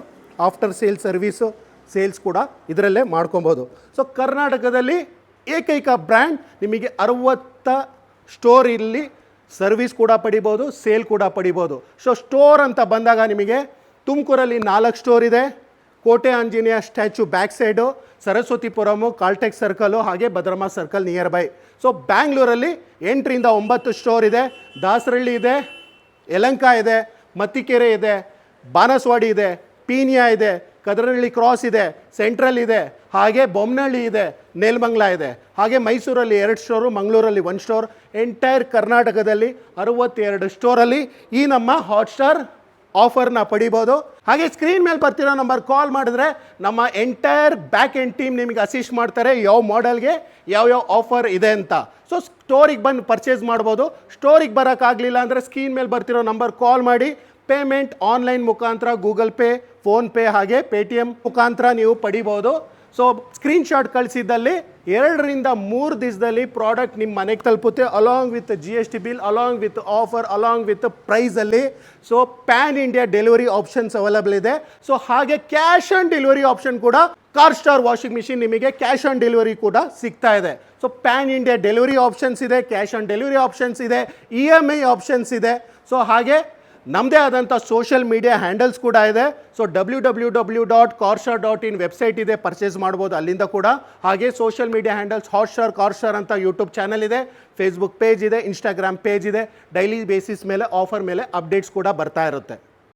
after sale service sales ಕೂಡ ಇದರಲ್ಲೇ ಮಾಡ್ಕೊಬೋದು. ಸೊ ಕರ್ನಾಟಕದಲ್ಲಿ ಏಕೈಕ ಬ್ರ್ಯಾಂಡ್ ನಿಮಗೆ ಅರುವತ್ತ ಸ್ಟೋರ್ ಇಲ್ಲಿ ಸರ್ವಿಸ್ ಕೂಡ ಪಡಿಬೋದು ಸೇಲ್ ಕೂಡ ಪಡಿಬೋದು. ಸೊ ಸ್ಟೋರ್ ಅಂತ ಬಂದಾಗ ನಿಮಗೆ ತುಮಕೂರಲ್ಲಿ ನಾಲ್ಕು ಸ್ಟೋರ್ ಇದೆ. Kote Anjaneya statue back side Saraswathipuram Caltech circle ಹಾಗೆ Bhadramma circle nearby so ಬ್ಯಾಂಗ್ಳೂರಲ್ಲಿ ಎಂಟರಿಂದ ಒಂಬತ್ತು ಸ್ಟೋರ್ ಇದೆ. ದಾಸರಳ್ಳಿ ಇದೆ, ಯಲಂಕ ಇದೆ, ಮತ್ತಿಕೆರೆ ಇದೆ, ಬಾನಸವಾಡಿ ಇದೆ, ಪೀನಿಯಾ ಇದೆ ಕದರಹಳ್ಳಿ ಕ್ರಾಸ್ ಇದೆ ಸೆಂಟ್ರಲ್ ಇದೆ, ಹಾಗೆ ಬೊಮ್ಮನಹಳ್ಳಿ ಇದೆ, ನೇಲ್ಮಂಗ್ಲ ಇದೆ. ಹಾಗೆ ಮೈಸೂರಲ್ಲಿ ಎರಡು ಸ್ಟೋರು ಮಂಗಳೂರಲ್ಲಿ ಒಂದು ಸ್ಟೋರ್ ಎಂಟೈರ್ ಕರ್ನಾಟಕದಲ್ಲಿ ಅರುವತ್ತೆರಡು ಸ್ಟೋರಲ್ಲಿ ಈ ನಮ್ಮ ಹಾಟ್ಸ್ಟಾರ್ ಆಫರ್ನ ಪಡಿಬೋದು. ಹಾಗೆ ಸ್ಕ್ರೀನ್ ಮೇಲೆ ಬರ್ತಿರೋ ನಂಬರ್ ಕಾಲ್ ಮಾಡಿದ್ರೆ ನಮ್ಮ ಎಂಟೈರ್ ಬ್ಯಾಕ್ ಎಂಡ್ ಟೀಮ್ ನಿಮಗೆ ಅಸಿಸ್ಟ್ ಮಾಡ್ತಾರೆ ಯಾವ ಮಾಡೆಲ್ಗೆ ಯಾವ್ಯಾವ ಆಫರ್ ಇದೆ ಅಂತ. ಸೊ ಸ್ಟೋರಿಗೆ ಬಂದು ಪರ್ಚೇಸ್ ಮಾಡ್ಬೋದು. ಸ್ಟೋರಿಗೆ ಬರೋಕ್ಕಾಗಲಿಲ್ಲ ಅಂದರೆ ಸ್ಕ್ರೀನ್ ಮೇಲೆ ಬರ್ತಿರೋ ನಂಬರ್ ಕಾಲ್ ಮಾಡಿ. ಪೇಮೆಂಟ್ ಆನ್ಲೈನ್ ಮುಖಾಂತರ ಗೂಗಲ್ ಪೇ ಫೋನ್ಪೇ ಹಾಗೆ ಪೇ ಟಿ ಮುಖಾಂತರ ನೀವು ಪಡಿಬೋದು. ಸೊ ಸ್ಕ್ರೀನ್ಶಾಟ್ ಕಳಿಸಿದ್ದಲ್ಲಿ ಎರಡರಿಂದ ಮೂರು ದಿವಸದಲ್ಲಿ ಪ್ರಾಡಕ್ಟ್ ನಿಮ್ಮ ಮನೆಗೆ ತಲುಪುತ್ತೆ along with G S T bill along with offer along with ಪ್ರೈಸಲ್ಲಿ so pan India delivery options available ಇದೆ. ಸೊ ಹಾಗೆ ಕ್ಯಾಶ್ ಆನ್ ಡೆಲಿವರಿ ಆಪ್ಷನ್ ಕೂಡ ಕಾರ್ ಸ್ಟಾರ್ ವಾಷಿಂಗ್ ಮಿಷಿನ್ ನಿಮಗೆ ಕ್ಯಾಶ್ ಆನ್ ಡೆಲಿವರಿ ಕೂಡ ಸಿಗ್ತಾ ಇದೆ. So pan India delivery options ಇದೆ cash on delivery options ಇದೆ ಇ ಎಂ ಐ ಆಪ್ಷನ್ಸ್ ಇದೆ. ಸೊ ಹಾಗೆ ನಮ್ಮದೇ ಆದಂಥ ಸೋಷಿಯಲ್ ಮೀಡಿಯಾ ಹ್ಯಾಂಡಲ್ಸ್ ಕೂಡ ಇದೆ. So W W W dot carstar dot in website ಇದೆ ಪರ್ಚೇಸ್ ಮಾಡ್ಬೋದು ಅಲ್ಲಿಂದ ಕೂಡ. ಹಾಗೆ ಸೋಷಿಯಲ್ ಮೀಡಿಯಾ ಹ್ಯಾಂಡಲ್ಸ್ ಹಾಟ್ಸ್ಟಾರ್ ಶಾರ್ ಅಂತ ಯೂಟ್ಯೂಬ್ ಚಾನಲ್ ಇದೆ ಫೇಸ್ಬುಕ್ ಪೇಜ್ ಇದೆ ಇನ್ಸ್ಟಾಗ್ರಾಮ್ ಪೇಜ್ ಇದೆ. ಡೈಲಿ ಬೇಸಿಸ್ ಮೇಲೆ ಆಫರ್ ಮೇಲೆ ಅಪ್ಡೇಟ್ಸ್ ಕೂಡ ಬರ್ತಾ ಇರುತ್ತೆ.